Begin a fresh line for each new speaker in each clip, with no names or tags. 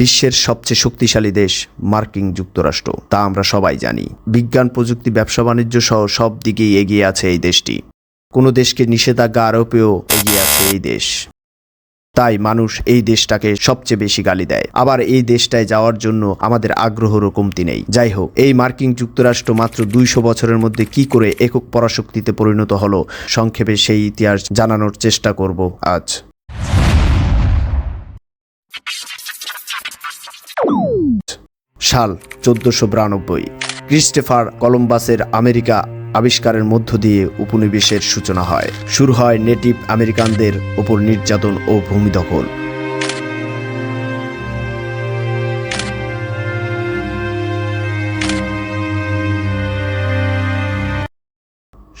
বিশ্বের সবচেয়ে শক্তিশালী দেশ মার্কিন যুক্তরাষ্ট্র। তা আমরা সবাই জানি। বিজ্ঞান, প্রযুক্তি, ব্যবসা, বাণিজ্য সহ সব দিকেই এগিয়ে আছে এই দেশটি। কোনো দেশকে নিষেধাজ্ঞা, আরোপেও এগিয়ে আছে এই দেশ। তাই মানুষ এই দেশটাকে সবচেয়ে বেশি গালি দেয়। আবার এই দেশটায় যাওয়ার জন্য আমাদের আগ্রহেরও কমতি নেই। যাই হোক, এই মার্কিন যুক্তরাষ্ট্র মাত্র দুইশো বছরের মধ্যে কি করে একক পরাশক্তিতে পরিণত হলো, সংক্ষেপে সেই ইতিহাস জানানোর চেষ্টা করব আজ। সাল চোদ্দশো বিরানব্বই। ক্রিস্টেফার কলম্বাসের আমেরিকা আবিষ্কারের মধ্য দিয়ে উপনিবেশের সূচনা হয়। শুরু হয় নেটিভ আমেরিকানদের ওপর নির্যাতন ও ভূমি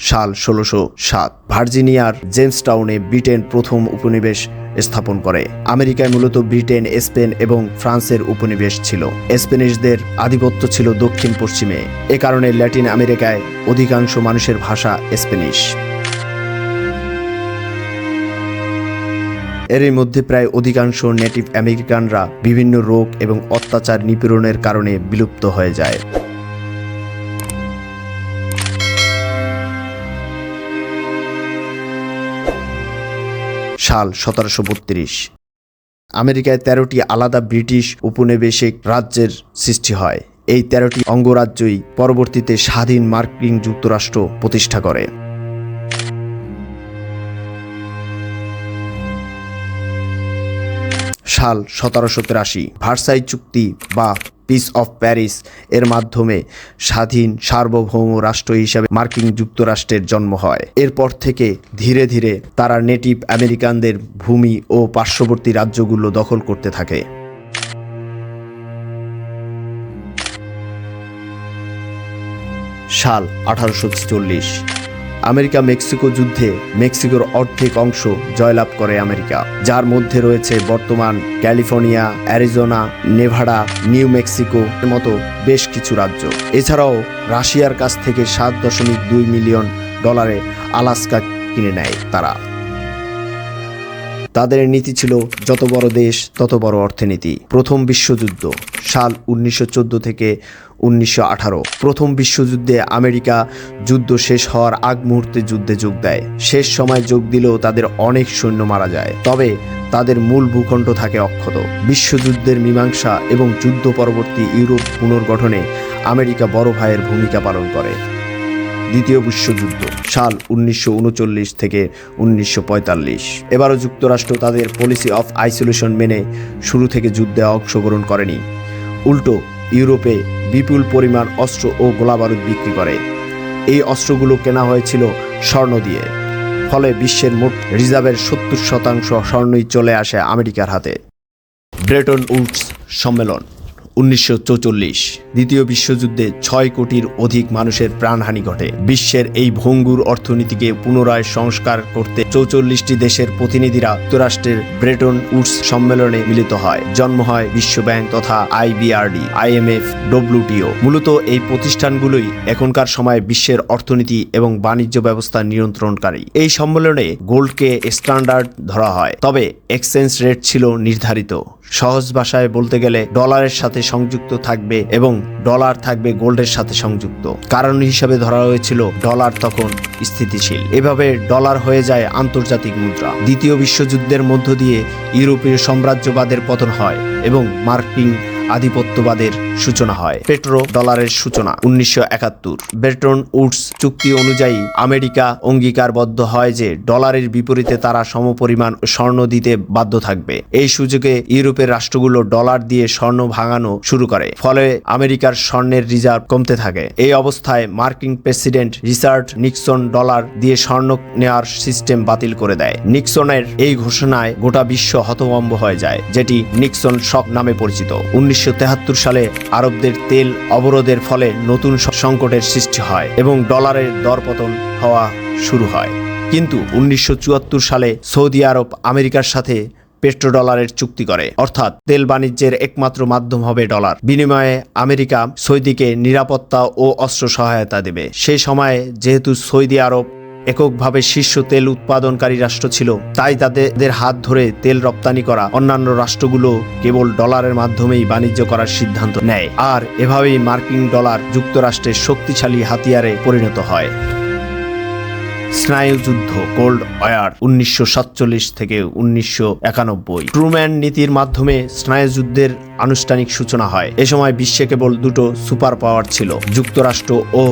সাল ষোলোশো সাত। ভার্জিনিয়ার জেমসটাউনে ব্রিটেন প্রথম উপনিবেশ স্থাপন করে। আমেরিকায় মূলত ব্রিটেন, স্পেন এবং ফ্রান্সের উপনিবেশ ছিল। স্পেনিশদের আধিপত্য ছিল দক্ষিণ পশ্চিমে এ কারণে ল্যাটিন আমেরিকায় অধিকাংশ মানুষের ভাষা স্পেনিশ। এরই মধ্যে প্রায় অধিকাংশ নেটিভ আমেরিকানরা বিভিন্ন রোগ এবং অত্যাচার নিপীড়নের কারণে বিলুপ্ত হয়ে যায়। সাল সতেরোশো বত্রিশ। আমেরিকায় তেরোটি আলাদা ব্রিটিশ উপনিবেশিক রাজ্যের সৃষ্টি হয়। এই তেরোটি অঙ্গরাজ্যই পরবর্তীতে স্বাধীন মার্কিন যুক্তরাষ্ট্র প্রতিষ্ঠা করে। সাল সতেরোশো তিরাশি, ভার্সাই চুক্তি বা পিস অফ প্যারিস এর মাধ্যমে স্বাধীন সার্বভৌম রাষ্ট্র হিসাবে মার্কিন যুক্তরাষ্ট্রের জন্ম হয়। এরপর থেকে ধীরে ধীরে তারা নেটিভ আমেরিকানদের ভূমি ও পার্শ্ববর্তী রাজ্যগুলো দখল করতে থাকে। সাল আঠারোশো চল্লিশ আমেরিকা মেক্সিকো যুদ্ধে মেক্সিকোর অর্ধেক অংশ জয়লাভ করে আমেরিকা, যার মধ্যে রয়েছে বর্তমান California, Arizona, Nevada, New Mexico মতো বেশ কিছু রাজ্য। এছাড়াও রাশিয়ার কাছ থেকে সাত দশমিক দুই মিলিয়ন ডলারে আলাস্কা কিনে নেয় তারা। তাদের নীতি ছিল, যত বড় দেশ, তত বড় অর্থনীতি। প্রথম বিশ্বযুদ্ধ, সাল উনিশশো চোদ্দ থেকে উনিশশো আঠারো। প্রথম বিশ্বযুদ্ধে আমেরিকা যুদ্ধ শেষ হওয়ার আগ মুহূর্তে যুদ্ধে যোগ দেয়। শেষ সময় যোগ দিলেও তাদের অনেক সৈন্য মারা যায়। তবে তাদের মূল ভূখণ্ড থাকে অক্ষত। বিশ্বযুদ্ধের মীমাংসা এবং যুদ্ধ পরবর্তী ইউরোপ পুনর্গঠনে আমেরিকা বড় ভাইয়ের ভূমিকা পালন করে। দ্বিতীয় বিশ্বযুদ্ধ, সাল উনিশশো উনচল্লিশ থেকে উনিশশো এবারও যুক্তরাষ্ট্র তাদের পলিসি অফ আইসোলেশন মেনে শুরু থেকে যুদ্ধে অংশগ্রহণ করেনি। উল্টো, ইউরোপে বিপুল পরিমাণ অস্ত্র ও গোলাবারুদ বিক্রি করে। এই অস্ত্রগুলো কেনা হয়েছিল স্বর্ণ দিয়ে। ফলে বিশ্বের মোট রিজার্ভের সত্তর শতাংশ স্বর্ণই চলে আসে আমেরিকার হাতে। ব্রেটন উডস সম্মেলন। উনিশশো দ্বিতীয় বিশ্বযুদ্ধে ছয় কোটির অধিক মানুষের প্রাণহানি ঘটে। বিশ্বের এই ভঙ্গুর অর্থনীতিকে পুনরায় সংস্কার করতে চৌচল্লিশটি দেশের প্রতিনিধিরা যুক্তরাষ্ট্রের ব্রেটন উডস সম্মেলনে মিলিত হয়। জন্ম হয় বিশ্বব্যাংক তথা আইবিআরডি, আইএমএফ, ডব্লিউটিও। মূলত এই প্রতিষ্ঠানগুলোই এখনকার সময় বিশ্বের অর্থনীতি এবং বাণিজ্য ব্যবস্থা নিয়ন্ত্রণকারী। এই সম্মেলনে গোল্ডকে স্ট্যান্ডার্ড ধরা হয়, তবে এক্সচেঞ্জ রেট ছিল নির্ধারিত। সহজ ভাষায় বলতে গেলে, ডলারের সাথে সংযুক্ত থাকবে এবং ডলার থাকবে গোল্ডের সাথে সংযুক্ত। কারণ হিসাবে ধরা হয়েছিল ডলার তখন স্থিতিশীল। এভাবে ডলার হয়ে যায় আন্তর্জাতিক মুদ্রা। দ্বিতীয় বিশ্বযুদ্ধের মধ্য দিয়ে ইউরোপীয় সাম্রাজ্যবাদের পতন হয় এবং মার্কিন আধিপত্যবাদের সূচনা হয়। পেট্রো। ডলারের সূচনা উনিশশো একাত্তর। বেটন উডস চুক্তি অনুযায়ী আমেরিকা অঙ্গীকারবদ্ধ হয় যে ডলারের বিপরীতে তারা সমপরিমাণ স্বর্ণ দিতে বাধ্য থাকবে। এই সুযোগে ইউরোপের রাষ্ট্রগুলো ডলার দিয়ে স্বর্ণ ভাঙানো শুরু করে ফলে আমেরিকার স্বর্ণের রিজার্ভ কমতে থাকে। এই অবস্থায় মার্কিন প্রেসিডেন্ট রিচার্ড নিক্সন ডলার দিয়ে স্বর্ণ নেওয়ার সিস্টেম বাতিল করে দেয়। নিক্সনের এই ঘোষণায় গোটা বিশ্ব হতভম্ব হয়ে যায় যেটি নিক্সন শক নামে পরিচিত। উনিশশো সালে আরবদের তেল অবরোধের ফলে নতুন সংকটের সৃষ্টি হয় এবং ডলারের দরপতন হওয়া শুরু হয়। কিন্তু উনিশশো চুয়াত্তর সালে সৌদি আরব আমেরিকার সাথে পেট্রোডলারের চুক্তি করে। অর্থাৎ তেল বাণিজ্যের একমাত্র মাধ্যম হবে ডলার। বিনিময়ে আমেরিকা সৌদিকে নিরাপত্তা ও অস্ত্র সহায়তা দেবে। সেই সময়ে যেহেতু সৌদি আরব এককভাবে শীর্ষ তেল উৎপাদনকারী রাষ্ট্র ছিল। তাই তাদের হাত ধরে তেল রপ্তানি করা অন্যান্য রাষ্ট্রগুলো কেবল ডলারের মাধ্যমেই বাণিজ্য করার সিদ্ধান্ত নেয়। আর এভাবেই মার্কিন ডলার যুক্তরাষ্ট্রের শক্তিশালী হাতিয়ারে পরিণত হয়। স্নায়ুযুদ্ধ, কোল্ড ওয়ার, উনিশশো সাতচল্লিশ থেকে উনিশশো একানব্বই। ট্রুম্যান নীতির মাধ্যমে স্নায়ুযুদ্ধের আনুষ্ঠানিক সূচনা হয়। এ সময় বিশ্বে কেবল দুটো সুপার পাওয়ার ছিল, যুক্তরাষ্ট্র ও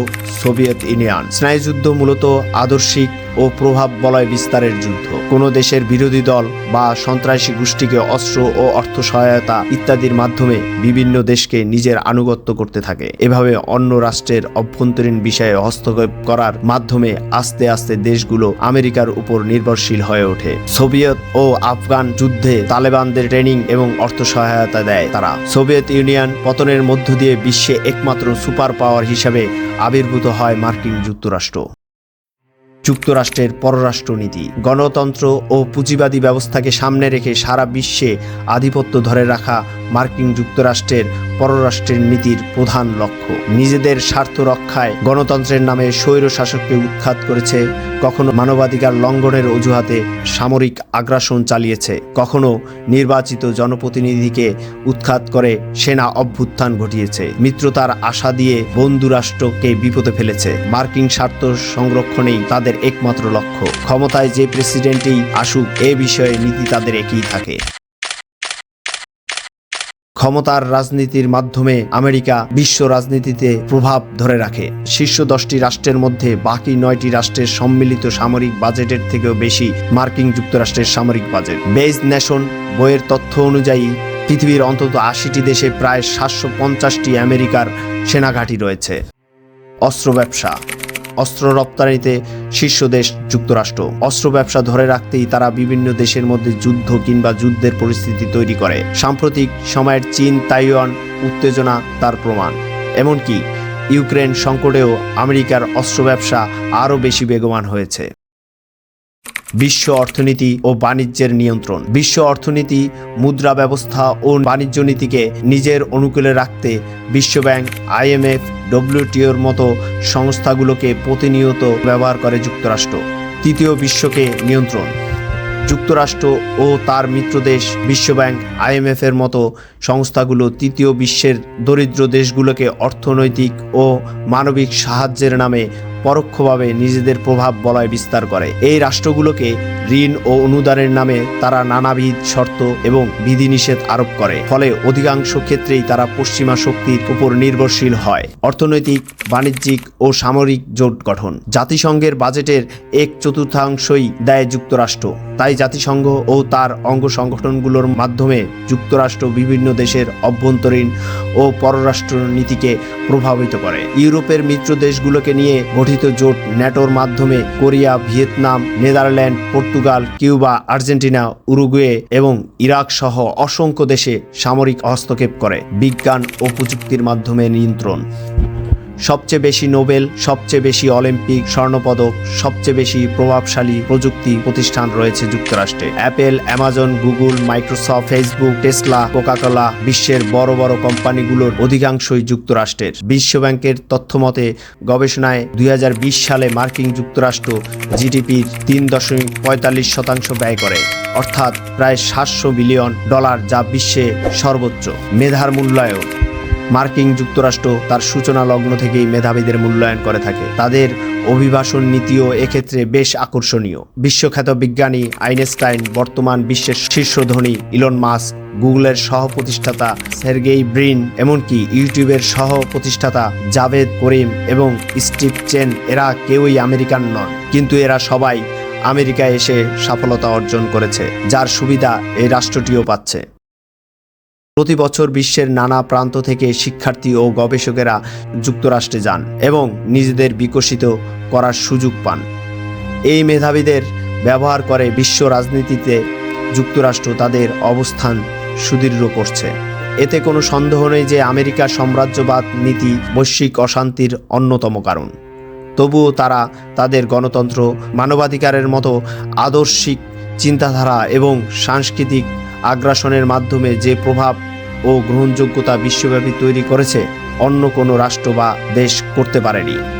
সোভিয়েত ইউনিয়ন। স্নায়ুযুদ্ধ মূলত আদর্শিক ও প্রভাব বলয় বিস্তারের যুদ্ধ। কোনো দেশের বিরোধী দল বা সন্ত্রাসী গোষ্ঠীকে অস্ত্র ও অর্থ সহায়তা ইত্যাদির মাধ্যমে বিভিন্ন দেশকে নিজের আনুগত্য করতে থাকে। এভাবে অন্য রাষ্ট্রের অভ্যন্তরীণ বিষয়ে হস্তক্ষেপ করার মাধ্যমে আস্তে আস্তে দেশগুলো আমেরিকার উপর নির্ভরশীল হয়ে ওঠে। সোভিয়েত ও আফগান যুদ্ধে তালেবানদের ট্রেনিং এবং অর্থ সহায়তা দেয়। তারা। সোভিয়েত ইউনিয়ন পতনের মধ্য দিয়ে বিশ্বে একমাত্র সুপার পাওয়ার হিসাবে আবির্ভূত হয় মার্কিন যুক্তরাষ্ট্র। যুক্তরাষ্ট্রের পররাষ্ট্রনীতি। গণতন্ত্র ও পুঁজিবাদী ব্যবস্থাকে সামনে রেখে সারা বিশ্বে আধিপত্য ধরে রাখা মার্কিন যুক্তরাষ্ট্রের পররাষ্ট্রের নীতির প্রধান লক্ষ্য। নিজেদের স্বার্থ রক্ষায় গণতন্ত্রের নামে স্বৈর শাসককে উৎখাত করেছে, কখনো মানবাধিকার লঙ্ঘনের অজুহাতে সামরিক আগ্রাসন চালিয়েছে, কখনো নির্বাচিত জনপ্রতিনিধিকে উৎখাত করে সেনা অভ্যুত্থান ঘটিয়েছে। মিত্রতার আশা দিয়ে বন্ধু রাষ্ট্রকে বিপদে ফেলেছে। মার্কিন স্বার্থ সংরক্ষণেই তাদের একমাত্র লক্ষ্য। ক্ষমতায় যে প্রেসিডেন্টই আসুক, এ বিষয়ে নীতি তাদের একই থাকে। ক্ষমতার রাজনীতির মাধ্যমে আমেরিকা বিশ্ব রাজনীতিতে প্রভাব ধরে রাখে। শীর্ষ দশটি রাষ্ট্রের মধ্যে বাকি নয়টি রাষ্ট্রের সম্মিলিত সামরিক বাজেটের থেকেও বেশি মার্কিন যুক্তরাষ্ট্রের সামরিক বাজেট। বেজ নেশন বইয়ের তথ্য অনুযায়ী, পৃথিবীর অন্তত আশিটি দেশে প্রায় সাতশো পঞ্চাশটি আমেরিকার সেনাঘাঁটি রয়েছে। অস্ত্র ব্যবসা অস্ত্র রপ্তানিতে শীর্ষ দেশ যুক্তরাষ্ট্র। অস্ত্র ব্যবসা ধরে রাখতেই তারা বিভিন্ন দেশের মধ্যে যুদ্ধ কিংবা যুদ্ধের পরিস্থিতি তৈরি করে। সাম্প্রতিক সময়ের চীন, তাইওয়ান উত্তেজনা তার প্রমাণ। এমনকি ইউক্রেন সংকটেও আমেরিকার অস্ত্র ব্যবসা আরও বেশি বেগবান হয়েছে। বিশ্ব অর্থনীতি ও বাণিজ্যের নিয়ন্ত্রণ। বিশ্ব অর্থনীতি, মুদ্রা ব্যবস্থা ও বাণিজ্য নীতিকে নিজের অনুকূলে রাখতে বিশ্বব্যাংক আইএমএফ ডব্লিউটিওর মতো সংস্থাগুলোকে প্রতিনিয়ত ব্যবহার করে যুক্তরাষ্ট্র। তৃতীয় বিশ্বকে নিয়ন্ত্রণ। যুক্তরাষ্ট্র ও তার মিত্রদেশ বিশ্বব্যাংক আইএমএফ এর মতো সংস্থাগুলো তৃতীয় বিশ্বের দরিদ্র দেশগুলোকে অর্থনৈতিক ও মানবিক সাহায্যের নামে পরোক্ষভাবে নিজেদের প্রভাব বলয় বিস্তার করে। এই রাষ্ট্রগুলোকে ঋণ ও অনুদানের নামে তারা নানাবিধ শর্ত এবং বিধিনিষেধ আরোপ করে। ফলে অধিকাংশ ক্ষেত্রেই তারা পশ্চিমা শক্তির উপর নির্ভরশীল হয়। অর্থনৈতিক, বাণিজ্যিক ও সামরিক জোট গঠন। জাতিসংঘের বাজেটের এক চতুর্থাংশই দেয় যুক্তরাষ্ট্র। তাই জাতিসংঘ ও তার অঙ্গ সংগঠনগুলোর মাধ্যমে যুক্তরাষ্ট্র বিভিন্ন দেশের অভ্যন্তরীণ ও পররাষ্ট্র নীতিকে প্রভাবিত করে। ইউরোপের মিত্র দেশগুলোকে নিয়ে গঠিত জোট ন্যাটোর মাধ্যমে Korea, Vietnam, Netherland, Portugal, Cuba, Argentina, Uruguay এবং ইরাক সহ অসংখ্য দেশে সামরিক হস্তক্ষেপ করে। বিজ্ঞান ও প্রযুক্তির মাধ্যমে নিয়ন্ত্রণ। সবচেয়ে বেশি নোবেল, সবচেয়ে বেশি অলিম্পিক, স্বর্ণপদক, সবচেয়ে বেশি প্রভাবশালী প্রযুক্তি প্রতিষ্ঠান রয়েছে যুক্তরাষ্ট্রে। Apple, Amazon, Google, Microsoft, Facebook, Tesla, Coca Cola বিশ্বের বড় বড় কোম্পানিগুলোর অধিকাংশই যুক্তরাষ্ট্রের। বিশ্বব্যাংকের তথ্যমতে, গবেষণায় দুই হাজার বিশ সালে মার্কিন যুক্তরাষ্ট্র জিডিপির তিন দশমিক পঁয়তাল্লিশ শতাংশ ব্যয় করে, অর্থাৎ প্রায় সাতশো বিলিয়ন ডলার যা বিশ্বে সর্বোচ্চ। মেধার মূল্যায়ন মার্কিন যুক্তরাষ্ট্র তার সূচনা লগ্ন থেকেই মেধাবীদের মূল্যায়ন করে থাকে। তাদের অভিবাসন নীতিও এক্ষেত্রে বেশ আকর্ষণীয়। বিশ্বখ্যাত বিজ্ঞানী আইনস্টাইন, বর্তমান বিশ্বের শীর্ষ ধনী ইলন মাস্ক, গুগলের সহ প্রতিষ্ঠাতা সের্গেই ব্রিন, এমনকি ইউটিউবের সহ প্রতিষ্ঠাতা জাভেদ করিম এবং স্টিভ চেন, এরা কেউই আমেরিকান নন। কিন্তু এরা সবাই আমেরিকায় এসে সফলতা অর্জন করেছে, যার সুবিধা এই রাষ্ট্রটিও পাচ্ছে। প্রতি বছর বিশ্বের নানা প্রান্ত থেকে শিক্ষার্থী ও গবেষকেরা যুক্তরাষ্ট্রে যান এবং নিজেদের বিকশিত করার সুযোগ পান। এই মেধাবীদের ব্যবহার করে বিশ্ব রাজনীতিতে যুক্তরাষ্ট্র তাদের অবস্থান সুদৃঢ় করছে। এতে কোনো সন্দেহ নেই যে আমেরিকা সাম্রাজ্যবাদ নীতি বৈশ্বিক অশান্তির অন্যতম কারণ। তবুও তারা তাদের গণতন্ত্র, মানবাধিকারের মতো আদর্শিক চিন্তাধারা এবং সাংস্কৃতিক আগ্রাসনের মাধ্যমে যে প্রভাব ও গ্রহণযোগ্যতা বিশ্বব্যাপী তৈরি করেছে অন্য কোনো রাষ্ট্র বা দেশ করতে পারেনি।